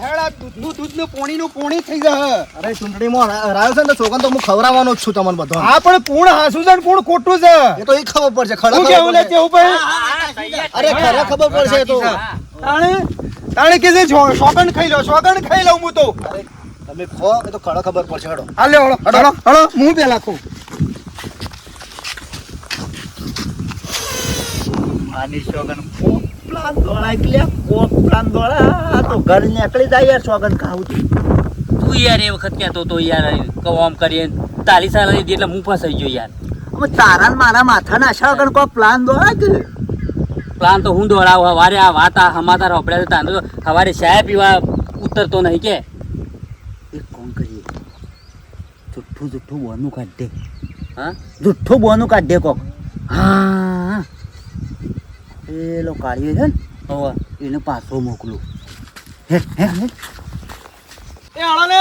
હેડ દૂધનું દૂધનું પોણીનું પોણી થઈ જશે. અરે ચૂંટણીમાં હરા- હરાયો છે ને તો હું ખવડાવવાનો જ છું તમને બધો હા પણ પૂર્ણ હાસું છે ખોટું છે. એ તો એ ખબર પડશે ખરા કેવું લે કેવું ભાઈ અરે ખરા ખબર પડશે તો. તાણે તાણે કે છે છો- સોગન ખાઈ લો સોગન ખાઈ લઉં હું તો. તમે ખો એ તો ખરા ખબર પડશે હડો. હાલે હું પેલા પ્લાન દોડા એટલે કોક પ્લાન દોડા તો ઘર નીકળી જાય યાર સોગન ખાવું છું તું યાર એ વખત કહેતો તો યાર આમ કરીએ તારી સાલ લીધી એટલે હું ફસાઈ ગયો યાર. હવે તારા ને મારા માથાના સોગન કોક પ્લાન દોડા કે? પ્લાન તો હું દોડાવું હવારે આ વાત આ હમાતા રોપડ્યા હતા તો હવારે ચાય પીવા ઉતરતો નહીં કે. એક કોમ કરીએ. જુઠ્ઠું જુઠ્ઠું બોનું કાઢ દે. હા? જુઠ્ઠું બોનું કાઢ દે કોક. હા. પેલો કાઢ્યો છે ને હવે. એને પાછો મોકલું. હે હે હે. એ હળો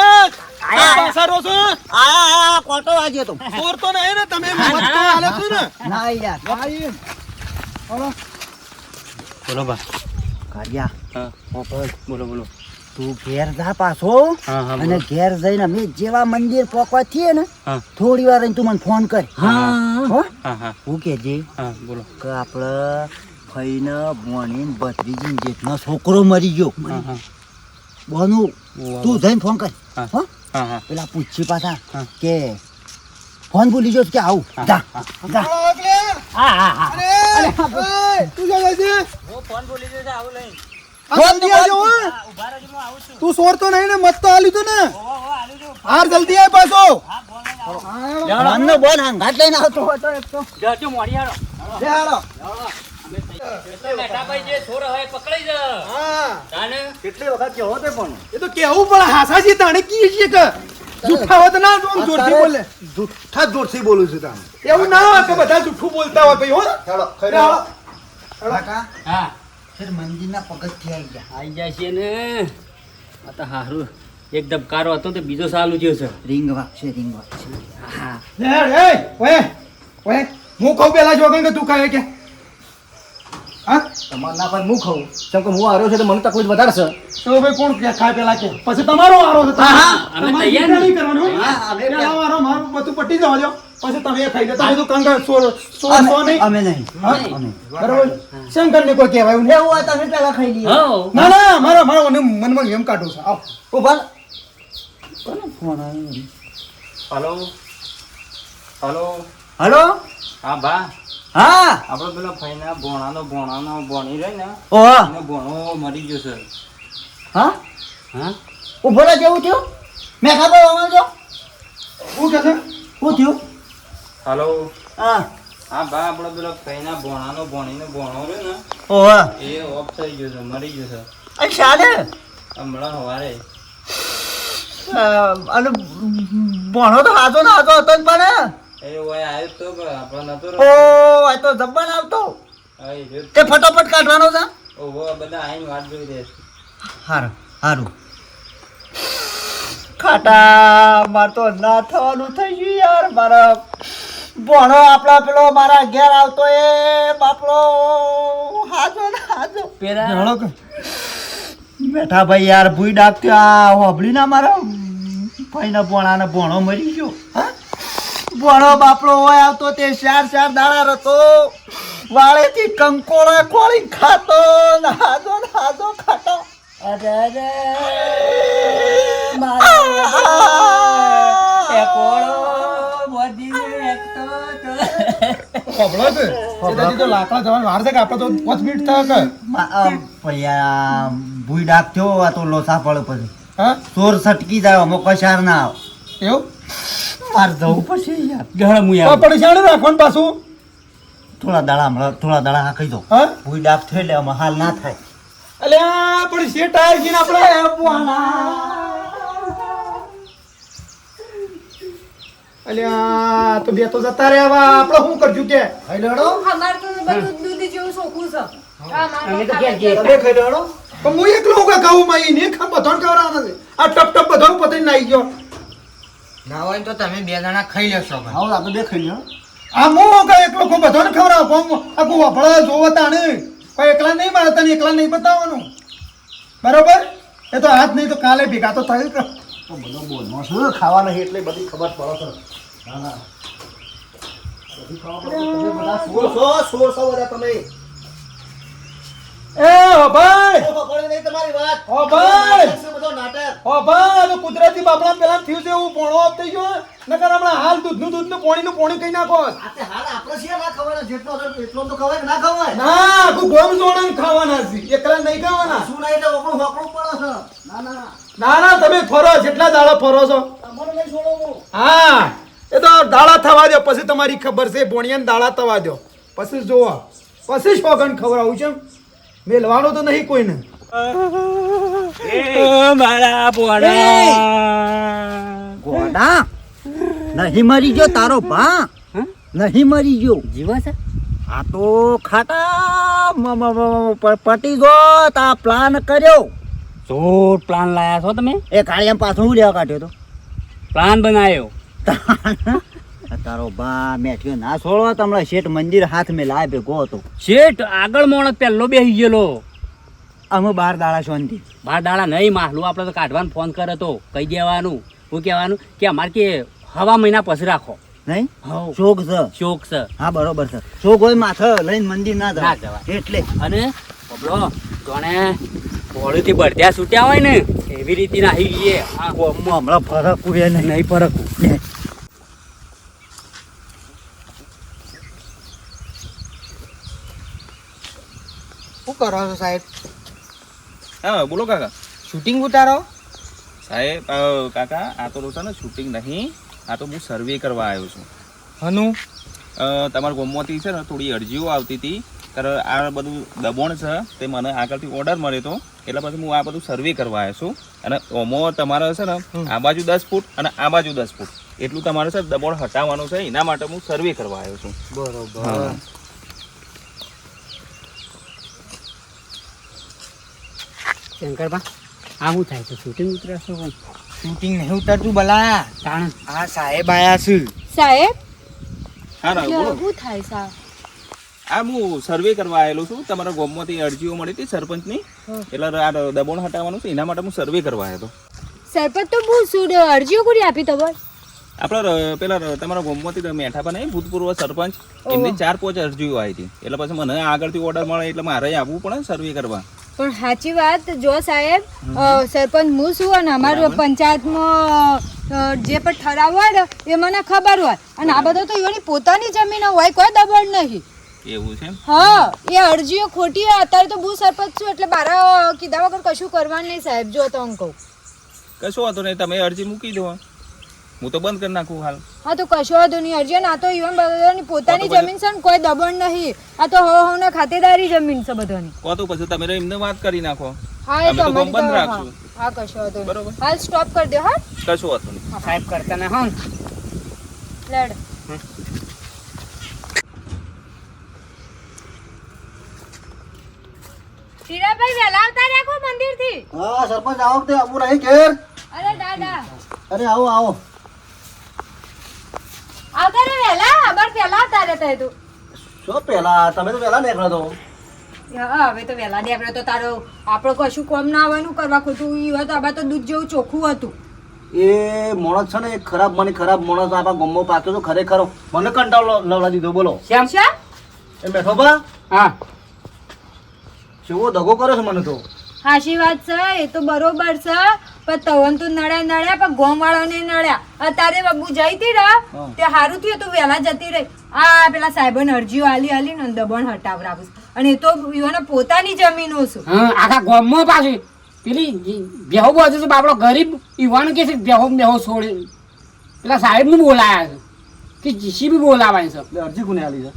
પાછા રહો છો? આ કોટો વાગ્યો તો. ચોર તો નહીં ને તમે મત તો હાલે છો ને? ના યાર બોલો. બા. કાઢ્યા હા. બોલો બોલો. તું ઘેર જા પાછો અને ઘેર જઈને અમે જેવા મંદિર પોકવા થઈએ ને થોડી વાર તું મને ફોન કર. હા. હા? હા હું. કેજે બોલો. કે આપણે ફઈને ભણીને ભત્રીજી જેટનો છોકરો મરી ગયો. હા હા. બોનું તું જઈને ફોન કર. પેલા પૂછી પાછા કે ફોન ભૂલી ગયો કે આવું? જા જા. હા હા હા. અરે એ, તું જાય છે? આવું લઈ તું નહીં ને મત તો આલ્યું તું ને. હાર જલ્દી આય પાછો. હા બોલ હંગાત લઈને આવતો હતો એક તો. મોડી હાલો. હાલો. મેઠાભાઈ જે છોર હવે પકડાઈ જ. તાને? કેટલી વખત કેવો તે પણ? એ તો કેવું પણ હાસાજી તાણે કી છે કે જુઠ્ઠા હોત ના જો જોરથી બોલે. જુઠ્ઠા જોરથી બોલું છું તમે એવું ના હોય કે બધા જુઠ્ઠું બોલતા હોય ભાઈ હો. હેડો લે કાકા? હા. ફેર મંદિરના પગથિયે આવી ગયા. જાય છે ને. આ તો હારું. એક ધબકારો હતો તો બીજો સાલું થયો છે. રિંગ વાગશે રિંગ વાગશે હા લે હેડ, એ ઓય ઓય. હું કહું પેલા જોગન કે તું કહે કે હા? તમારે ના પણ હું ખાઉં. કેમ કે હું હાર્યો છે તો મને તકલીફ વધારે છે. તો ભાઈ કોણ કે ખાય પેલા કે? પછી તમારો વારો છે હા, હા, અમે તૈયાર નહીં કરવાનું હા, અમે પેલા મારું બધું પટી જવા દો. પછી તમે ખાઈ લો. તમે બધું કંગાળ સો સો સો નહીં. અમે નહીં. હા? શંકર ને કોઈ કહેવાય? એવું હોય તમે પેલા ખાઈ લઈએ. હો. ના ના મારો મારો મનમાં એમ કાઢું છે. આવ. ઊભા કોનો ફોન આવ્યો? હલો. હલો. હલો? હા બા. હા? આપણે પેલા ફઈના ભોણાનો ભોણાનો ભોણી રહી ને ઓહ એનો ભોણો મરી ગયો છે હા? હા? ઊભો રહો કેવું થયું? મેં ખાતો આવજો શું કે છે? શું થયું? હલો. હા. હા બા આપણે પેલા ફઈના ભોણાનો ભોણીનો ભોણો રહ્યો ને ઓહ એ ઓફ થઈ ગયો છે મરી ગયો છે. અરે શાલે? હમણાં સવારે અને ભણો તો હાથો ને હાથો હતો જ પણ ઓ આ તો જબ્બર આવતો. તે. ફટાફટ કાઢવાનો છે? ઓહો બધા આઈને વાટ જોઈ રહે હારું હારું. ખાટા માર તો ના થવાનું થઈ ગયું યાર. મારા ભણો આપણા પેલો મારા ઘેર આવતો એ બાપડો. હાજો ને હાજો. પેલા બેઠા ભાઈ યાર ભૂઈ ડાક્યો આ હોબળી ના મારા. ભાઈના ભોણાને ભોણો મરી ગયો. હા? ભોણો બાપડો હોય આવતો તે ચાર ચાર દાડા રતો વાળેથી કંકોળા ખોળી ખાતો ને હાજો ને હાજો ખાતો. અરે અરે લાકડા જવાનું વાર છે કે આપણે તો પાંચ મિનિટ થાય કે? ભૂઈ ડાક થયો આ તો લોસા પડે પછી. હા? ચોર સટકી જાય અમુક કશાર ના આવ. એવું? માર જવું પડશે યાર. ગહળ આવું. પરેશાન રાખવાનું પાછું. થોડા દાડા હમણાં થોડા દાડા હા કહી દો હા? ભૂઈ ડાફ થઈ એટલે આમાં હાલ ના થાય. અલ્યા પણ શેઠ આયર ગીને આપણે અલ્યા તો બે તો જતા રહ્યા આપણે શું કરજું કે? ખાઈ લેડો અમાર તો બધું દૂધ જેવું સોખું છે. અમે તો કે કે. તમે ખાઈ લેડો પણ હું એકલો હું ખાવું માં ને ખા બધાને ખવડાવવાના છે? આ ટપ ટપ બધા પતઈ નાઈ ગયો. ના હોય તો તમે બે જણા ખાઈ લેશો હા આપણે બે ખાઈ લો આ હું કા એકલો કો બધાને ખવડાવ આખું વાપડા જોવા તાણે કોઈ એકલા નહીં મારે તને એકલા નહીં બતાવવાનું. બરોબર? એ તો આજ નહીં તો કાલે ભેગા તો થઈ કે. તો બધો બોલમાં શું ખાવા નહીં એટલે બધી ખબર પડે તો ના ના. બધી ખબર પડો તમે બધા સોળ છો સોળ છો બધા તમે એ ભાઈ! તમારી વાત. ઓ ભાઈ! ઓ ભાઈ આ કુદરતી બાપડા પેલા થયું છે એવું પોણો આપ થઈ ગયો નકર હમણાં હાલ દૂધનું દૂધનું પોણીનું પોણી કઈ નાખો હાલ આપણે છીએ ના ખવાય જેટલો એટલો તો ખવાય ના ખવાય? ના આખું ગોમ જોડે ખાવાના છે. એકલા નહીં ખાવાના. શું નહીં તો આપણું હોકળું પડે છે. ના ના. ના ના તમે ફરો જેટલા દાડા ફરો છો. હા એ તો દાડા થવા દો પછી તમારી ખબર છે ભોણિયાને દાડા થવા દો પછી જોવો પછી શોગન ખવડાવું છે. મેલવાનો તો નહીં કોઈને. મારા પોણા. ગોડા નહીં મરી ગયો તારો ભા? નહીં મરી ગયો. જીવા છે? આ તો ખાટા પટી ગયો તા પ્લાન કર્યો. જોર પ્લાન લાયા છો તમે? એ કાળિયામ પાછો હું લેવા કાઢ્યો તો? પ્લાન બનાવ્યો તારો બા મેઠ્યો ના છોડવા તમને શેઠ મંદિર હાથ મેં લાય ભેગો હતો. શેઠ આગળ મોણસ પહેલો બેસી ગયેલો. અમે બાર દાડા શાંતિ. બાર દાડા નહીં માહલું આપણે તો કાઢવાનો ફોન કરે તો. કહી દેવાનું હું કહેવાનું કે અમારે કે હવા મહિના પછી રાખો. નહીં? શોક છે. શોક છે. હા બરોબર છે. શોખ હોય માથે લઈને મંદિર ના જવા. એટલે. અને બબલો જોણે ભોળુથી બળદ્યા છૂટ્યા હોય ને એવી રીતે નાહી ગઈએ. હા હમણાં ફરક નહીં. ફરક કરો છો સાહેબ? હા બોલો કાકા. શૂટિંગ ઉતારો. સાહેબ કાકા આ તો રોતા ને શૂટિંગ નહીં આ તો હું સર્વે કરવા આવ્યો છું. હનું? તમારા ગોમમાંથી છે ને થોડી અરજીઓ આવતી હતી. ત્યારે આ બધું દબોણ છે તે મને આગળથી ઓર્ડર મળ્યો હતો એટલે પછી હું આ બધું સર્વે કરવા આવ્યો છું. અને ઓમો તમારે છે ને આ બાજુ દસ ફૂટ અને આ બાજુ દસ ફૂટ. એટલું તમારે છે દબોણ હટાવવાનું છે એના માટે હું સર્વે કરવા આવ્યો છું. બરોબર. શંકરબા આ શું થાય છે શૂટિંગ ઉતરશો કોણ શૂટિંગ નહીં ઉતરતું બલા તાણ. આ સાહેબ આયા છે. સાહેબ? હા શું થાય સા? આ હું સર્વે કરવા આવેલો છું. તમારા ગામમાંથી અરજીઓ મળી હતી સરપંચની? એટલે આ દબોણ હટાવવાનું છે. એના માટે હું સર્વે કરવા આવ્યો હતો. સરપંચ તો બહુ શું અરજીઓ કરી આપી તમારે આપણા પેલા તમારા ગામમાંથી મેઠા પણ નહીં ભૂતપૂર્વ સરપંચ. એમની ચાર પાંચ અરજીઓ આવી હતી. એટલે પછી મને આગળથી ઓર્ડર મળે એટલે મારે આવવું પડે સર્વે કરવા. પણ સાચી વાત જો સાહેબ સરપંચ હું છું અને અમારું પંચાયતમાં જે પણ ઠરાવ હોય એ મને ખબર હોય. અને આ બધો તો એની પોતાની જમીન હોય કોઈ દબાણ નહીં. એવું છે હા એ અરજીઓ ખોટી અત્યારે તો બહુ સરપંચ છું એટલે મારા કીધા વગર કશું કરવાનું નહીં સાહેબ જો તો હું કહું. કશું વાંધો નહીં તમે અરજી મૂકી દો. હું તો બંધ કરી નાખું હાલ. હા તો કશો વાંધો નહીં. અર્જન આ તો ઈવન બધાની પોતાની જમીન છે ને કોઈ દબાણ નહીં. આ તો હો હો ના ખાતેદારી જમીન છે બધાની. કો તો પછી તમે એમને વાત કરી નાખો. હા એ તો અમે બંધ રાખશું. હા કશો વાંધો બરોબર. હાલ સ્ટોપ કરી દો હા? કશો વાંધો નહીં. સાહેબ કરતા ને હા? લેડ. ટીરાભાઈ વેલા આવતા રાખો મંદિરથી હા સરપંચ આવો તે આવું રહી ઘેર. અરે દાદા. અરે આવો આવો. આવતા વેલા અમાર પહેલા આવતા રહેતા તું. શું પેલા તમે તો વેલા નીકળ્યો તો. હા, હવે તો વહેલા નીકળ્યો તો તારો. આપણો કશું કોમ ના આવવાનું કરવા ખોટું એ હોય તો આમાં તો દૂધ જેવું ચોખ્ખું હતું. એ માણસ છે ને એ ખરાબ મને ખરાબ માણસ આપણા ગમો પાક્યો તો ખરેખર. મને કંટાળો લવડા દીધો બોલો. શ્યામ? શા એ બેઠો બા. હા. કેવો દગો કર્યો છે મને તો. હાશી વાત છે એ તો બરોબર છે. પણ તવન તો નડ્યા નડ્યા પણ ગોમ વાળાને નડ્યા. અત્યારે બબુ જઈ હતી ને તે હારું થયું તું વહેલા જતી રહી. આ પેલા સાહેબોને અરજીઓ આલી આલી ને દબણ હટાવરાવું. અને એ તો યુવાનો પોતાની જમીનો છે. હા આખા ગામમાં પાછી. પેલી બેહો બાજુ છે બાપડો ગરીબ યુવાન કે છે બેહો બેહો છોડે. પેલા સાહેબને બોલાયા છે. કે જીસીબી બોલાવાય છે. અરજી કોને આલી છે?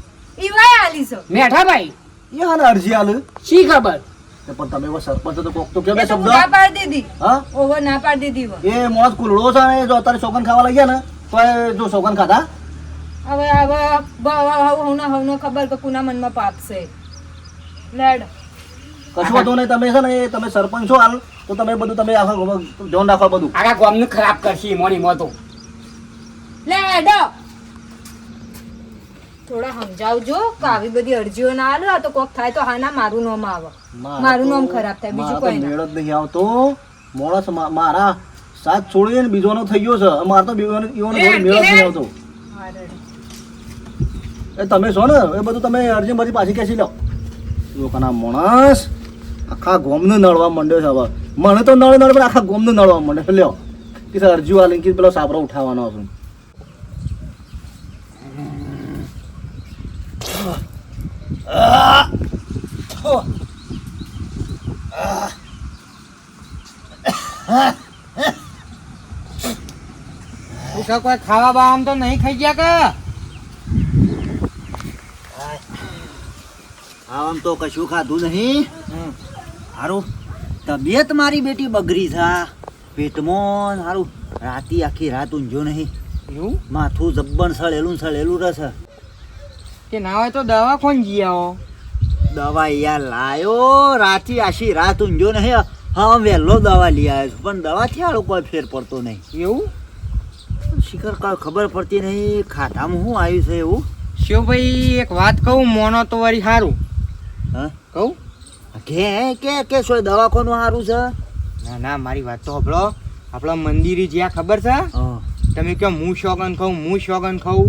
ઈવાય આલી છે. મેઠા ભાઈ એ હાલ અરજી આલી. શી ખબર? પણ તમે એવો સરપંચ તો કોક તો કે બે શબ્દ. ના પાડી દીધી. હા? ઓવર ના પાડી દીધી એ માણસ કુલડો છે ને જો અત્યારે સોગન ખાવા લાગ્યા ને તો એ જો સોગન ખાધા? હવે હવે હવનો હવનો ખબર કે કુના મનમાં પાપ છે. લેડ. કશું વધુ નહીં તમે છે ને તમે સરપંચ છો હાલ તો તમે બધું તમે આખા ધ્યાન રાખો બધું. આખા ગામને ખરાબ કરશે મોની મોતો. લેડ. થોડા સમજાવજો કે આવી બધી અરજીઓ ના આલો આ તો કોક થાય તો હા ના મારું નામ આવે. મારું નામ ખરાબ થાય બીજું કોઈ મેળો જ નહીં આવતો. મોણસ મારા સાથ છોડીને ને બીજોનો થઈ ગયો છે. મારે તો બીજોનો ઈવોનો જોડે મેળ જ નહીં આવતો. એ તમે છો ને એ બધું તમે અરજી બધી પાછી ખેંચી લો. લોકોના મોણસ આખા ગોમને નળવા માંડ્યો છે હવે. મને તો નળે નળે પણ આખા ગોમને નળવા માંડ્યો લ્યો. કે અરજી વાલી પેલો સાપરો ઉઠાવવાનો હતો. કોઈ ખાવા બાવા તો નહીં ખાઈ ગયા કે? આમ તો કશું ખાધું નહીં. હારું તબિયત મારી બેટી બગડી થા પેટમાં હારું રાતી આખી રાત ઊંઝો નહીં. એવું? માથું જબ્બન સળેલું સળેલું રહેશે. કે ના હોય તો દવા કોણ જી આવો? દવા યાર લાયો રાતી આશી રાત ઊંઘ્યો નહીં હા વહેલો દવા લઈ આવ્યો છું પણ દવાથી હારો કોઈ ફેર પડતો નહીં. એવું? શિખર કાંઈ ખબર પડતી નહીં ખાતામાં શું આવ્યું છે એવું? શિવભાઈ એક વાત કહું મોનો તો વળી સારું હા? કહું? કે કે કે શું દવાખાનું સારું છે? ના ના મારી વાત તો સાંભળો. આપણા મંદિરે જ્યાં ખબર છે? તમે કહો હું શોગન ખાઉં હું શોગન ખાઉં.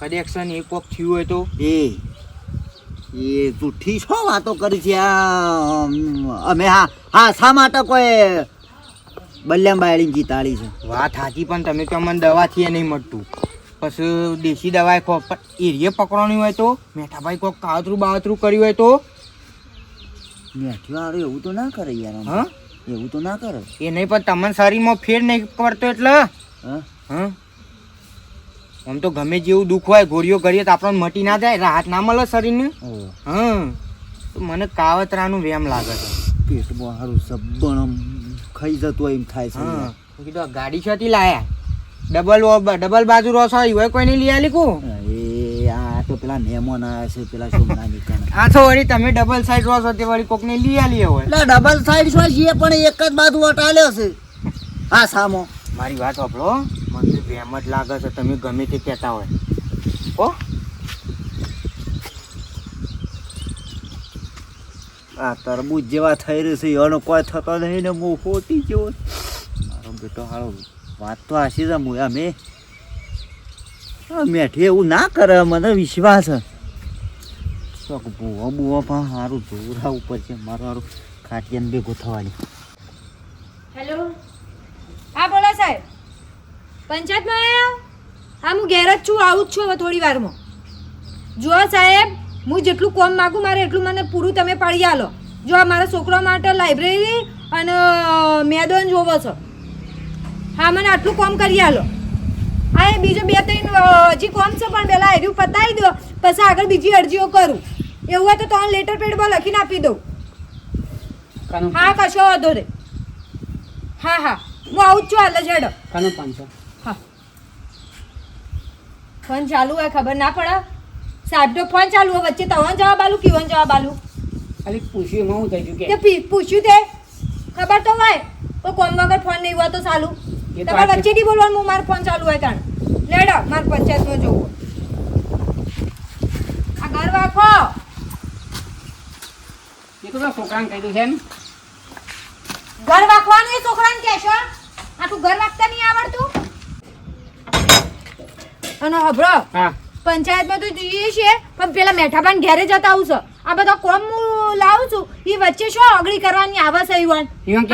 કદાચ છે ને એક કોક થયું હોય તો? એ એ જૂઠી છો વાતો કરી છે આ અમે હા હા શા માટે કોઈ બલ્યામ બાયડીને જીતાડી છે? વાત સાચી પણ તમે તો મને દવાથી એ નહીં મળતું. પછી દેશી દવા ખો પણ એરિયે પકડવાની હોય તો? મેઠાભાઈ કોક કાવતરું બાવતરું કર્યું હોય તો? મેઠું વાળું એવું તો ના કરે યાર. હા? એવું તો ના કરે. એ નહીં પણ તમને શરીરમાં ફેર નહીં પડતો એટલે? હા? હા? આમ તો ગમે જેવું દુઃખ હોય ગોળીઓ કરીએ તો આપણને મટી ના જાય રાહત ના મળે શરીરને. હં. તો મને કાવતરાનું વેમ લાગે છે. પેટમાં સારું સબ્બણ ખાઈ જતું હોય એમ થાય છે. કીધું આ ગાડી છતી લાયા? ડબલ ડબલ બાજુ રોસ હોય કોઈ નહીં લઈ આલી કુ? એ આ તો પેલા નેમોન આવ્યા છે પેલા સોમના આ તો વળી તમે ડબલ સાઈડ રોસ તે વળી કોક ને લઈ આલી હોય. એટલે ડબલ સાઈડ શું છે પણ એક જ બાજુ વટાલ્યો છે. હા સામો. મારી વાત સાંભળો. વેમ જ લાગે છે, તમે ગમે તે કહેતા હોય. ઓ આ તરબૂજ જેવા થઈ રહ્યું છે, એનો કોઈ થતો નહીં ને, હું ખોટી જેવો મારો બેટો હારો વાત તો આશી છે હું અમે મેઠી એવું ના કરે, મને વિશ્વાસ શોખ બુવા બુવા પણ સારું જોરા ઉપર છે, મારું સારું ખાટિયાને ભેગું થવાની હેલો પંચાયતમાં આવ્યા? હા હું ઘેર જ છું આવું જ છું હવે થોડી વારમાં. જુઓ સાહેબ હું જેટલું કોમ માગું મારે એટલું મને પૂરું તમે પાડી આલો. જો આ મારા છોકરા માટે લાઇબ્રેરી અને મેદાન જોવો છો. હા મને આટલું કોમ કરી આલો. હા એ બીજું બે ત્રણ હજી કોમ છે પણ પહેલાં એર્યું પતાવી દો પછી આગળ બીજી અરજીઓ કરું. એવું હોય તો ત્રણ લેટર પેડમાં લખીને આપી દઉં. હા કશો વાંધો રે હા હા હું આવું જ છું હાલ જ હેડો કાનું પાંચસો ફોન ચાલુ હોય ખબર ના પડે? સાહેબ તો ફોન ચાલુ હોય વચ્ચે તવન જવાબ આલું કીવન જવાબ આલું? ખાલી પૂછ્યું એમાં હું થઈ ગયું કે? પૂછ્યું તે? ખબર તો હોય. તો કોમ વગર ફોન નહીં હોય તો ચાલુ. તમારે વચ્ચે થી બોલવાનું હું મારો ફોન ચાલુ હોય કારણ લેડો મારે પંચાયતમાં જોવું આ ઘર વાખો. એ તો છોકરાને કહી દઉં છે ને ઘર વાખવાનું એ છોકરાને કહેશો? આખું ઘર વાખતા નહીં આવડતું? અને હભરો પંચાયતમાં તો જોઈએ છીએ પણ પેલા મેઠાબાન ઘેરે જતા આવું છે. આ બધા કોમ હું લાવું છું. એ વચ્ચે શું અગડી કરવાની આવે છે ઈવન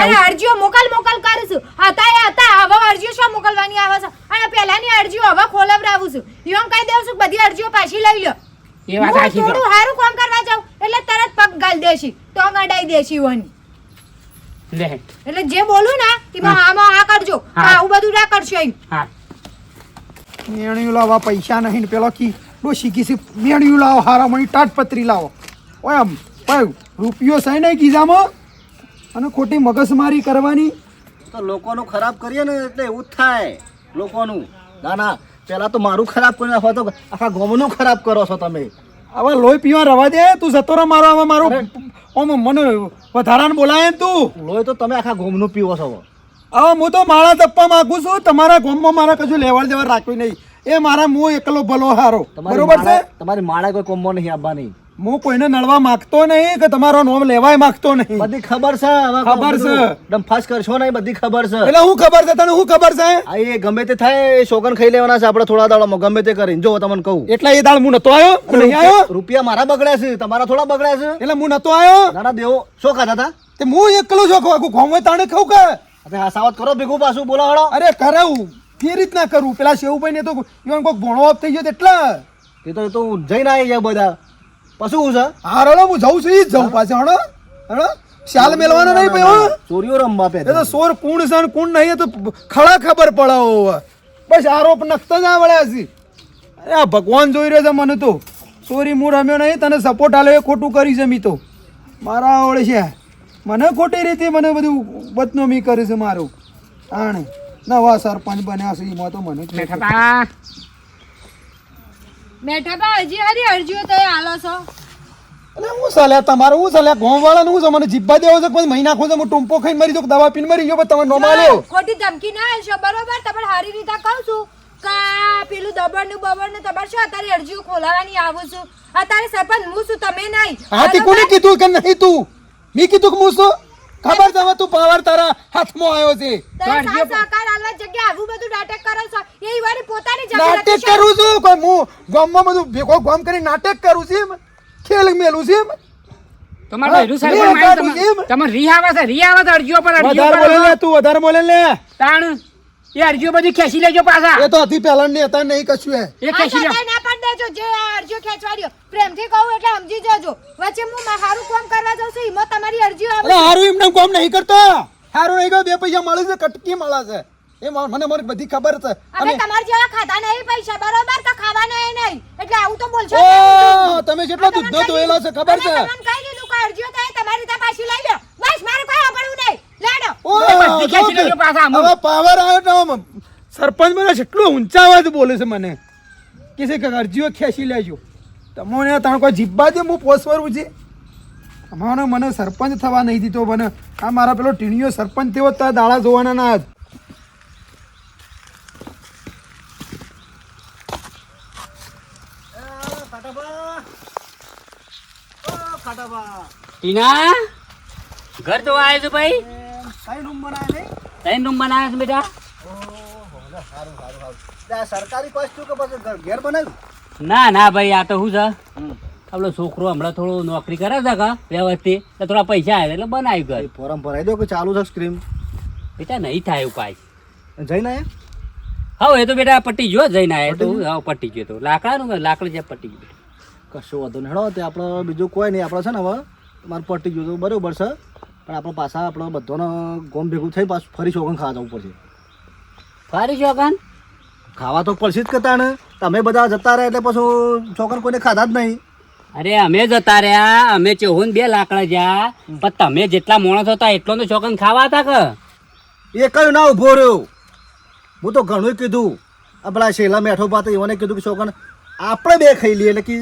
અને અરજીઓ મોકલ મોકલ કરું છું. હતા એ હતા હવે અરજીઓ શું મોકલવાની આવે છે? અને પહેલાની અરજીઓ હવે ખોલવડાવું છું. ઈવન કહી દઉં છું બધી અરજીઓ પાછી લઈ લો એ વાત સાચી થોડું સારું કામ કરવા જાઉં એટલે તરત પગ ગાલ દેશી તો ગડાઈ દેશી ઈવન. એટલે જે બોલું ને એમાં આમાં આ કરજો. આવું બધું ના કરશો એમ. હા. મેણિયું લાવવા પૈસા નહીં ને પેલો કી ડોશી કીસી મેણિયું લાવો હારામણી તાટપત્રી લાવો. ઓય આમ ઓય રૂપિયો સહી નહીં કીધામાં અને ખોટી મગજમારી કરવાની? તો લોકોનું ખરાબ કરીએ ને એટલે એવું જ થાય લોકોનું. ના ના પહેલાં તો મારું ખરાબ કરી નાખો તો આખા ગોમનું ખરાબ કરો છો તમે. હવે લોહી પીવા રવા દે તું જતો રહો મારો ઓમ મને વધારાને બોલાય ને તું. લોહી તો તમે આખા ગોમનું પીવો છો. હવે હું તો માળા તપવા માંગુ છું. તમારા ગોમમાં મારે કશું લેવડ દેવડ રાખવી નહીં. એ મારા હું એકલો ભલો હારો. બરોબર છે? તમારી માળા કોઈ કોમમાં નહીં આવવાની હું કોઈને નળવા માંગતો નહીં કે તમારો નોમ લેવાય માંગતો નહીં. બધી ખબર છે ખબર છે. ડંફાસ કરશો નહીં બધી ખબર છે. એટલે હું ખબર છે તને હું ખબર છે? આ એ ગમે તે થાય એ શોકન ખાઈ લેવાના છે આપણે થોડા દાડામાં. ગમે તે કરીને. જો તમને કહું. એટલે એ દાળ હું નતો આવ્યો નહીં આવ્યો રૂપિયા મારા બગડ્યા છે. તમારા થોડા બગડ્યા છે. એટલે હું નતો આવ્યો ના દેવો. શું ખાતા હતા? તે હું એકલો છો? ગામ હોય તાણે ખાઉં કે? સાવત કરો ભેગું પાછું બોલો હળો. અરે કરાવું. કે રીતના કરું? પેલા શેવુભાઈ ને તો ઈવન કોઈક ભણો ઓફ થઈ ગયો એટલા. એ તો એ તો જઈને આવી જાય બધા. પછી હું છે? હા રડો હું જઉં છું ઈ જ જઉં પાછો હણો. હણો. શાલ મેલવાનો નહીં ભાઈ ચોરીઓ રમવા એ પે તો સોર કુણ છે ને કુણ નહીં તો ખડા ખબર પડે બસ આરોપ નખતો જ આવડ્યા છે. અરે આ ભગવાન જોઈ રહ્યો છે મને તો. ચોરી હું રમ્યો નહીં તને સપોર્ટ આલે એ ખોટું કરી છે મી તો. મારા આવડે છે. મને ખોટી રીતે મને બધું બદનામી કરી છે મારું. આણે નવા સરપંચ બન્યા છે એમાં તો મને જ બેઠા તા બેઠા બા હજી હરી અરજીઓ તો આલો છો. અને હું ચાલ્યા તમારે હું ગામ વાળાનું હું છે? મને જીબ્બા દેવો છે કોઈ મહિના ખોજે હું ટૂંપો ખાઈને મરી જાઉં દવા પીને મરી ગયો પણ તમે નોમ આલ્યો ખોટી ધમકી ના આલશો બરોબર? તમારે હારી રીતે કહું છું. કા પેલું દબડનું બબડનું તમારે શું અત્યારે અરજીઓ ખોલાવાની આવું છું? અત્યારે સરપંચ હું છું તમે નહીં. હા તે કોને કીધું કે નહીં તું? મી કીધું કે હું શું? ખબર છે તું પાવર તારા હાથમાં આવ્યો છે. તમે આલવા જગ્યાએ આવું બધું નાટક કરો છો. એ વાળી પોતાની જમીન નાટક કરું છું? કોઈ હું ગામમાં બધું ભેગો ગામ કરી નાટક કરું છું એમ? ખેલ મેલું છે એમ? તમારે હા, ભેરું રી સરપંચ માર્યું કાઢું તમે- એમ? તમે રી આવે છે રી આવે અરજીઓ પર અરજીઓ વધારે બોલે તું વધારે બોલે લે. તાણ એ અરજીઓ બધી ખેંચી લેજો પાછા. એ તો હતી પહેલા ની હતા નહીં કશું એ. ખેંચી લે ના જે આ અરજીઓ ખેંચવાડીઓ પ્રેમથી કહું એટલે સમજી જજો. વચ્ચે હું હારું કામ કરવા જાઉં છું એમાં તમારી અરજીઓ આવે અરે હારું એમને કામ નહીં કરતો. હારું નહીં ગયો બે પૈસા મળે છે કટકી મળે છે. એ મને મને બધી ખબર છે. અમે અને તમાર જેવા ખાધા નહીં પૈસા બરોબર? તો ખાવાના એ નહીં. એટલે આવું તો બોલશો નહીં. તમે કેટલો દૂધ ધોયેલો છે ખબર છે? તમને કહી દીધું કે અરજીઓ થાય તમારી ત્યાં પાછી લઈ લો. બસ મારે કોઈ આપડવું નહીં. લેડો. ઓ, લેજો પાવર આવ્યો તો સરપંચ મને કેટલું ઊંચા અવાજ બોલે છે મને. કે છે કે અરજીઓ ખેંચી લેજો. તમને તાણ કોઈ જીબ્બા દે હું પોસવરું છે. અમારો મને સરપંચ થવા નહીં દીધો મને. આ મારા પેલો ટીણીયો સરપંચ થયો તો દાડા જોવાના ના જ ટીના? ઘર જોવા આવ્યો છું ભાઈ? ત્રણ રૂમ બનાવ્યા નહીં ત્રણ રૂમ બનાવ્યા છે બેટા? આ સરકારી પાસ કે પછી ઘેર બનાવ્યું? ના ના ભાઈ આ તો શું છે. આપણો છોકરો હમણાં થોડો નોકરી કરે છે કા વ્યવસ્થિત એટલે થોડા પૈસા આવે એટલે બનાવી ગયો ફોરમ ભરાઈ દો કે ચાલુ છે સ્ક્રીમ બેટા નહીં થાય ઉપાય જઈને આયા હા એ તો બેટા પટ્ટી જો જઈને આયા તો હા પટ્ટી ગયો તો. લાકડાનું લાકડી જે પટ્ટી ગયું કશો વાંધો નહીં. હેડો તે આપણે બીજું કોઈ નહીં. આપણે છે ને હવે મારે પટી ગયું તો બરોબર છે. પણ આપણે પાછા આપણે બધાને ગોમ ભેગું થઈ પાછું ફરી શોગન ખાવા જવું પડશે. ફરી શોખન ખાવા તો પડશે જ કરતા ને તમે બધા જતા રહ્યા એટલે પછી છોકરા કોઈને ખાધા જ નહીં. અરે અમે જતા રહ્યા. અમે ચોહન બે લાકડા જ્યાં. પણ તમે જેટલા માણસ હતા એટલો તો છોકરા ખાવા હતા કે? એ કયું ના ઊભો રહ્યો? હું તો ઘણું કીધું. આપણા શેલા મેઠો પાતો એવાને કીધું કે છોકરા આપણે બે ખાઈ લઈએ એટલે કે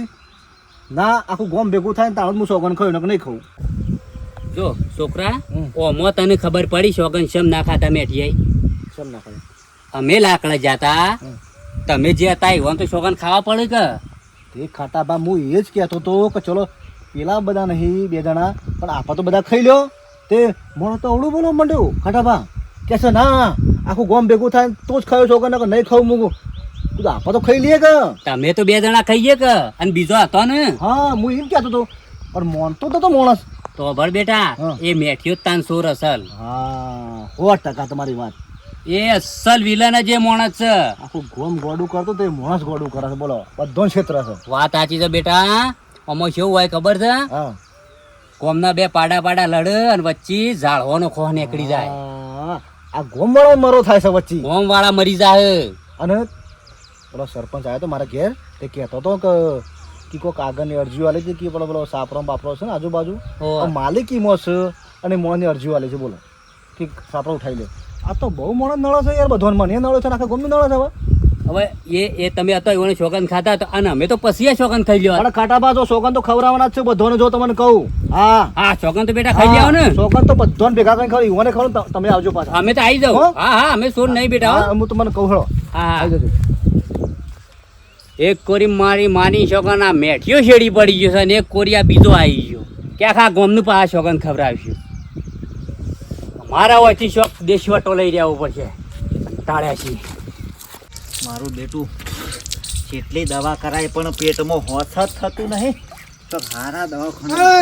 ના આખું ગોમ ભેગું થાય ને તાણ હું છોકરા ખાયું નહીં ખાઉં. જો છોકરા ઓમો તને ખબર પડી શોગન શમ ના ખાતા મેઠી આઈ શેમ ના ખાય અમે લાકડા જાતા. તમે જે હતા એવા તો છોકરા ખાવા પડે કે? તે ખાતા બા હું એ જ કહેતો હતો કે ચલો પેલા બધા નહીં બે જણા પણ આપા તો બધા ખાઈ લ્યો. તે મને તો અવળું બોલો માંડ્યો ખાટાભા કે છે ના આખું ગોમ ભેગું થાય તો જ ખાયો છોકરા કે નહીં ખાવું મૂકું. તું તો આપા તો ખાઈ લઈએ કે. તમે તો બે જણા ખાઈએ કે? અને બીજો હતો ને? હા હું એમ કહેતો હતો. પણ મોનતો તો તો માણસ. તો ભર બેટા એ મેઠિયો તાન સોર અસલ. હા સો ટકા તમારી વાત. એ અસલ વિલન જે માણસ છે. આખું ગોમ ગોડું કરતો તો એ માણસ ગોડું કરે છે બોલો. બધો ક્ષેત્ર છે. વાત સાચી છે બેટા. આમાં કેવું હોય ખબર છે? કોમના બે પાડા પાડા લડે અને વચ્ચે ઝાડવાનો ખોહ નીકળી જાય. આ ગોમ વાળો મરો થાય છે વચ્ચે. ગોમ વાળા મરી જાય. અને પેલો સરપંચ આવ્યો તો મારા ઘેર તે કહેતો હતો કે કે કોઈક આગળની અરજીઓ આલી છે કે પેલો પેલો સાપરો બાપરો છે ને આજુબાજુ. માલિકી મો માલિકીમાં છે અને મોની અરજીઓ આલી છે બોલો. કે સાપરો ઉઠાઈ લે. આ તો બહુ મોણો નળો છે યાર બધો મને નળો છે આખા ગમનો નળો છે હવે. હવે એ એ તમે હતો એવાને શોકન ખાતા હતા અને અમે તો પછી આ શોગન ખાઈ લ્યો. પણ કાટા બાજો શોગન તો ખવડાવવાના જ છે બધોને જો તમને કહું. હા. હા શોગન તો બેટા ખાઈ લેવા ને. શોકન તો બધોને ભેગા કરીને ખવડાવી ઈવોને ખવડાવું તમે આવજો પાછા. અમે તો આવી જાવ હા? હા અમે સોર નહીં બેટા હા. તમને કહું હળો. હા આવી જજો. એક કોરી મારી માની શોકન આ મેઠિયો શેડી પડી ગયો છે અને એક કોરી આ બીજો આવી ગયો. કે આખા ગોમનું પાછા શોકન ખવડાવશું. મારા હોયથી શોખ દેશી વટો લઈ રહેવો પડશે ટાળ્યા છીએ. મારું બેટું જેટલી દવા કરાય પણ પેટમાં હોથ જ થતું નહીં. તો હારા દવાખાના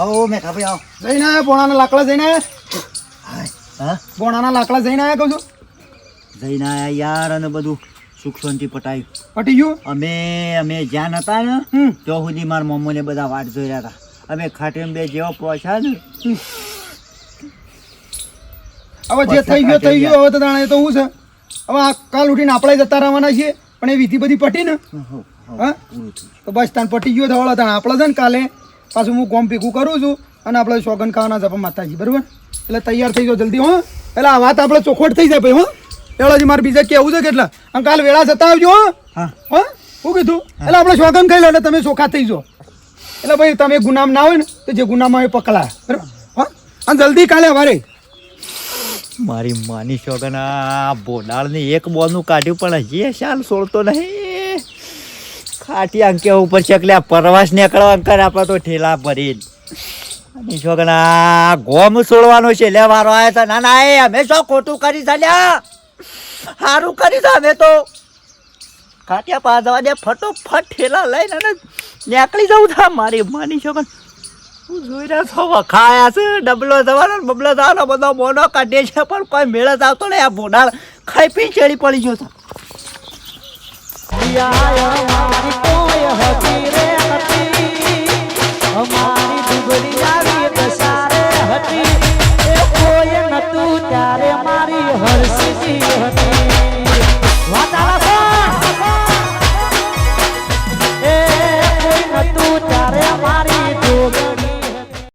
આવો મેં કાપી આવો. જઈને આયા પોણાના લાકડા જઈને આવ્યા હા? બોણાના લાકડા જઈને આવ્યા કહું છું. જઈને આયા યાર અને બધું સુખ શાંતિ પટાયું. પટી ગયું? અમે અમે જ્યાં હતા ને ત્યાં સુધી મારા મમ્મીને બધા વાટ જોઈ રહ્યા હતા. અમે ખાટીમ બે જેવા પહોંચ્યા ને હવે જે થઈ ગયો થઈ ગયો. હવે તો તાણે એ તો હું છે? હવે આ કાલ ઉઠીને આપણે જતા રહેવાના છીએ પણ એ વિધિ બધી પટી ને? હા તો બસ તાણ પટી ગયો થવાળો તાણ આપણે છે ને કાલે પાછું હું ગોમ ભેગું કરું છું અને આપણે સોગન ખાવાના જપા માતાજી બરાબર? એટલે તૈયાર થઈ જાઓ જલ્દી હો. એટલે આ વાત આપણે ચોખવટ થઈ જાય ભાઈ હો. એવડાજી મારે બીજા કેવું છે કેટલા? અને કાલ વેળા જતા આવજો હો. હા. હા? શું કીધું? એટલે આપણે સોગન ખાઈ લો એટલે તમે ચોખા થઈ જાઓ. એટલે ભાઈ, તમે ગુનામ ના હોય ને, તો જે ગુનામાં એ પકડા બરાબર? અને જલ્દી કાલે વારે. મારી માની શોગના બોડાળની એક બોલનું કાઢ્યું પણ હજી શાલ સોળતો નહીં. ખાટી અંકે ઉપર ચકલ્યા પરવાસ નીકળવા અંકર આપણે તો ઠેલા ભરી માની શોગના ગોમ છોડવાનો છે લે વારો આવ્યા હતા ના ના, એ અમે શું ખોટું કરી ચાલ્યા. સારું કરી દો અમે તો. કાટિયા પાછવા દે, ફટોફટ ઠેલા લઈને અને નીકળી જવું થા મારી માની છો હું જોઈ રહ્યા છો વખાયા છે, ડબલો જવાનો બબલો જવાનો, બધો મોનો કાઢે છે, પણ કોઈ મેળો આવતો ને આ ભોડાળ ખાઈ પી ચેડી પડી ગયો હતી ત્યારે મારી હરસી હતી.